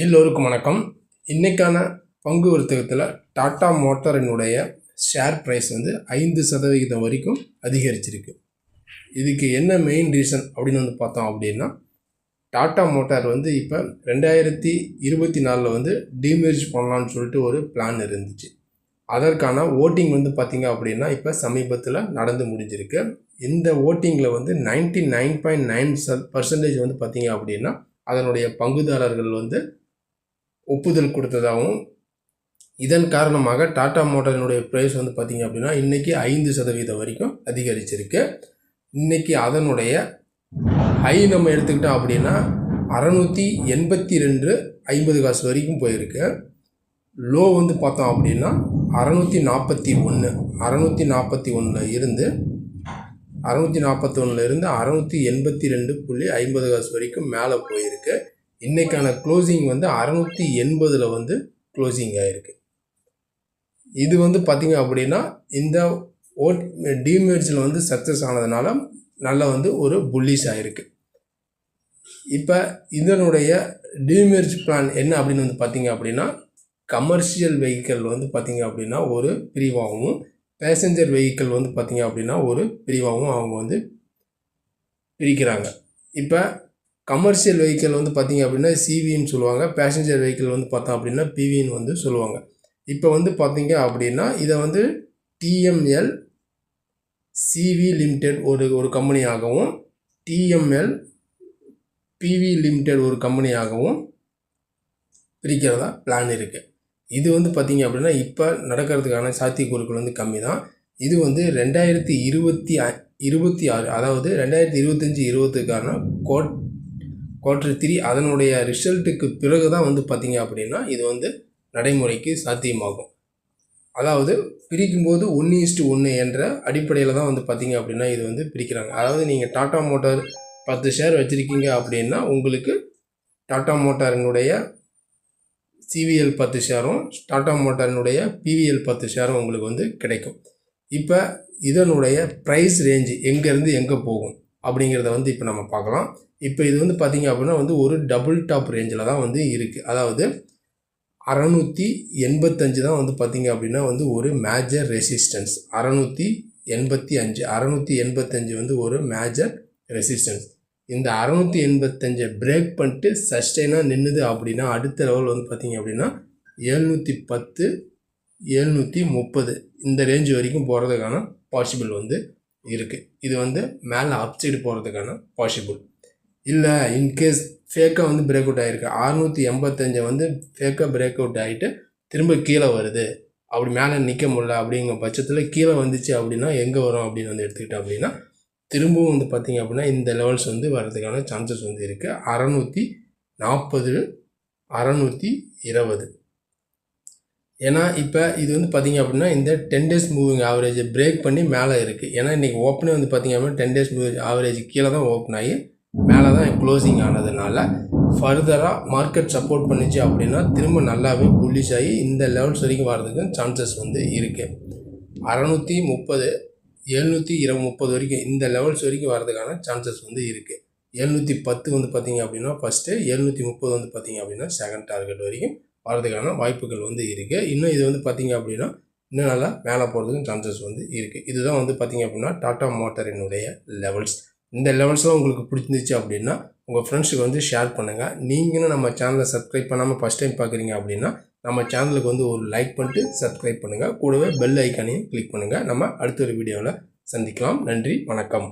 எல்லோருக்கும் வணக்கம். இன்றைக்கான பங்கு வர்த்தகத்தில் டாட்டா மோட்டாரினுடைய ஷேர் ப்ரைஸ் வந்து ஐந்து சதவிகிதம் வரைக்கும் அதிகரிச்சிருக்கு. இதுக்கு என்ன மெயின் ரீசன் அப்படின்னு வந்து பார்த்தோம் அப்படின்னா டாடா மோட்டார் வந்து இப்போ ரெண்டாயிரத்தி இருபத்தி நாலில் வந்து டீமேஜ் பண்ணலான்னு சொல்லிட்டு ஒரு பிளான் இருந்துச்சு. அதற்கான ஓட்டிங் வந்து பார்த்திங்க அப்படின்னா இப்போ சமீபத்தில் நடந்து முடிஞ்சிருக்கு. இந்த ஓட்டிங்கில் வந்து ninety nine point nine percentage வந்து பார்த்திங்க அப்படின்னா அதனுடைய பங்குதாரர்கள் வந்து ஒப்புதல் கொடுத்ததாகவும் இதன் காரணமாக டாடா மோட்டரினுடைய ப்ரைஸ் வந்து பார்த்திங்க அப்படின்னா இன்றைக்கி ஐந்து சதவீதம் வரைக்கும் அதிகரிச்சிருக்கு. இன்றைக்கி அதனுடைய ஹை நம்ம எடுத்துக்கிட்டோம் அப்படின்னா அறநூற்றி எண்பத்தி ரெண்டு ஐம்பது காசு வரைக்கும் போயிருக்கு. லோ வந்து பார்த்தோம் அப்படின்னா அறநூற்றி நாற்பத்தி ஒன்று அறநூற்றி நாற்பத்தி ஒன்றில் இருந்து அறநூற்றி நாற்பத்தி ஒன்றில் இருந்து அறநூற்றி எண்பத்தி ரெண்டு புள்ளி ஐம்பது காசு வரைக்கும் மேலே போயிருக்கு. இன்றைக்கான க்ளோசிங் வந்து அறநூற்றி எண்பதில் வந்து க்ளோசிங் ஆகிருக்கு இது வந்து பார்த்திங்க அப்படின்னா இந்த ஓட் டிமேஜில் வந்து சக்ஸஸ் ஆனதுனால நல்ல வந்து ஒரு புல்லிஷ் ஆகிருக்கு இப்போ இதனுடைய டிமெர்ஜ் பிளான் என்ன அப்படின்னு வந்து பார்த்திங்க அப்படின்னா கமர்ஷியல் வெஹிக்கிள் வந்து பார்த்திங்க அப்படின்னா ஒரு பிரிவாகவும் பேசஞ்சர் வெஹிக்கிள் வந்து பார்த்திங்க அப்படின்னா ஒரு பிரிவாகவும் அவங்க வந்து பிரிக்கிறாங்க. இப்போ கமர்ஷியல் வெஹிக்கிள் வந்து பார்த்திங்க அப்படின்னா சிவின்னு சொல்லுவாங்க. பேசஞ்சர் வெஹிக்கிள் வந்து பார்த்தோம் அப்படின்னா பிவின்னு வந்து சொல்லுவாங்க. இப்போ வந்து பார்த்திங்க அப்படின்னா இதை வந்து டிஎம்எல் சிவி லிமிடெட் ஒரு ஒரு கம்பெனியாகவும் டிஎம்எல் பிவி லிமிடெட் ஒரு கம்பெனியாகவும் பிரிக்கிறதா பிளான் இருக்குது இது வந்து பார்த்திங்க அப்படின்னா இப்போ நடக்கிறதுக்கான சாத்தியக்கூறுகள் வந்து கம்மி தான் இது வந்து ரெண்டாயிரத்தி இருபத்தி இருபத்தி ஆறு அதாவது ரெண்டாயிரத்தி இருபத்தஞ்சி இருபத்துக்கான கோட் குவார்டர் த்ரீ அதனுடைய ரிசல்ட்டுக்கு பிறகு தான் வந்து பார்த்திங்க அப்படின்னா இது வந்து நடைமுறைக்கு சாத்தியமாகும். அதாவது பிரிக்கும்போது ஒன்று இஸ்டு ஒன்று என்ற அடிப்படையில் தான் வந்து பார்த்திங்க அப்படின்னா இது வந்து பிரிக்கிறாங்க. அதாவது நீங்கள் டாட்டா மோட்டார் பத்து ஷேர் வச்சுருக்கீங்க அப்படின்னா உங்களுக்கு டாட்டா மோட்டாரினுடைய சிவிஎல் பத்து ஷேரும் டாட்டா மோட்டாரினுடைய பிவிஎல் பத்து ஷேரும் உங்களுக்கு வந்து கிடைக்கும். இப்போ இதனுடைய ப்ரைஸ் ரேஞ்சு எங்கேருந்து எங்கே போகும் அப்படிங்கிறத வந்து இப்போ நம்ம பார்க்கலாம். இப்போ இது வந்து பார்த்திங்க அப்படின்னா வந்து ஒரு டபுள் டாப் ரேஞ்சில் தான் வந்து இருக்குது அதாவது அறநூற்றி எண்பத்தஞ்சு தான் வந்து பார்த்திங்க அப்படின்னா வந்து ஒரு மேஜர் ரெசிஸ்டன்ஸ் அறநூற்றி எண்பத்தி அஞ்சு அறநூற்றி எண்பத்தஞ்சு வந்து ஒரு மேஜர் ரெசிஸ்டன்ஸ் இந்த அறநூற்றி எண்பத்தஞ்சை பிரேக் பண்ணிட்டு சஸ்டெயினாக நின்றுது அப்படின்னா அடுத்த லெவல் வந்து பார்த்திங்க அப்படின்னா எழுநூற்றி பத்து எழுநூற்றி முப்பது இந்த ரேஞ்சு வரைக்கும் போகிறதுக்கான பாசிபிள் வந்து இருக்குது இது வந்து மேலே அப்சைடு போகிறதுக்கான பாசிபிள் இல்லை இன்கேஸ் ஃபேக்காக வந்து பிரேக் அவுட் ஆகிருக்கு அறுநூற்றி எண்பத்தஞ்சை வந்து ஃபேக்காக பிரேக் அவுட் ஆகிட்டு திரும்ப கீழே வருது. அப்படி மேலே நிற்க முடியல அப்படிங்கிற பட்சத்தில் கீழே வந்துச்சு அப்படின்னா எங்கே வரும் அப்படின்னு வந்து எடுத்துக்கிட்டோம் அப்படின்னா திரும்பவும் வந்து பார்த்திங்க அப்படின்னா இந்த லெவல்ஸ் வந்து வர்றதுக்கான சான்சஸ் வந்து இருக்குது அறநூற்றி நாற்பது அறநூற்றி இருபது. ஏன்னா இப்போ இது வந்து பார்த்திங்க அப்படின்னா இந்த டென் டேஸ் மூவிங் ஆவரேஜை பிரேக் பண்ணி மேலே இருக்குது ஏன்னா இன்றைக்கி ஓப்பனே வந்து பார்த்திங்க அப்படின்னா டென் டேஸ் மூவிங் ஆவரேஜ் கீழே தான் ஓப்பன் ஆகி மேலே தான் க்ளோசிங் ஆனதுனால ஃபர்தராக மார்க்கெட் சப்போர்ட் பண்ணிச்சு அப்படின்னா திரும்ப நல்லாவே புல்லிஷ் ஆகி இந்த லெவல்ஸ் வரைக்கும் வர்றதுக்கு சான்சஸ் வந்து இருக்குது அறநூற்றி முப்பது எழுநூற்றி இரவு முப்பது வரைக்கும் இந்த லெவல்ஸ் வரைக்கும் வர்றதுக்கான சான்சஸ் வந்து இருக்குது எழுநூற்றி பத்து வந்து பார்த்திங்க அப்படின்னா ஃபஸ்ட்டு எழுநூற்றி முப்பது வந்து பார்த்திங்க அப்படின்னா செகண்ட் டார்கெட் வரைக்கும் வரதுக்கான வாய்ப்புகள் வந்து இருக்குது இன்னும் இது வந்து பார்த்திங்க அப்படின்னா இன்னும் நல்லா மேலே போகிறதுக்கும் சான்சஸ் வந்து இருக்குது இதுதான் வந்து பார்த்திங்க அப்படின்னா டாட்டா மோட்டரினுடைய லெவல்ஸ் இந்த லெவல்ஸ்லாம் உங்களுக்கு பிடிச்சிருந்துச்சு அப்படின்னா உங்கள் ஃப்ரெண்ட்ஸுக்கு வந்து ஷேர் பண்ணுங்கள் நீங்களும் நம்ம சேனலை சப்ஸ்கிரைப் பண்ணாமல் ஃபஸ்ட் டைம் பார்க்குறீங்க அப்படின்னா நம்ம சேனலுக்கு வந்து ஒரு லைக் பண்ணிட்டு சப்ஸ்கிரைப் பண்ணுங்கள் கூடவே பெல் ஐக்கானையும் கிளிக் பண்ணுங்கள் நம்ம அடுத்த ஒரு வீடியோவில் சந்திக்கலாம். நன்றி வணக்கம்.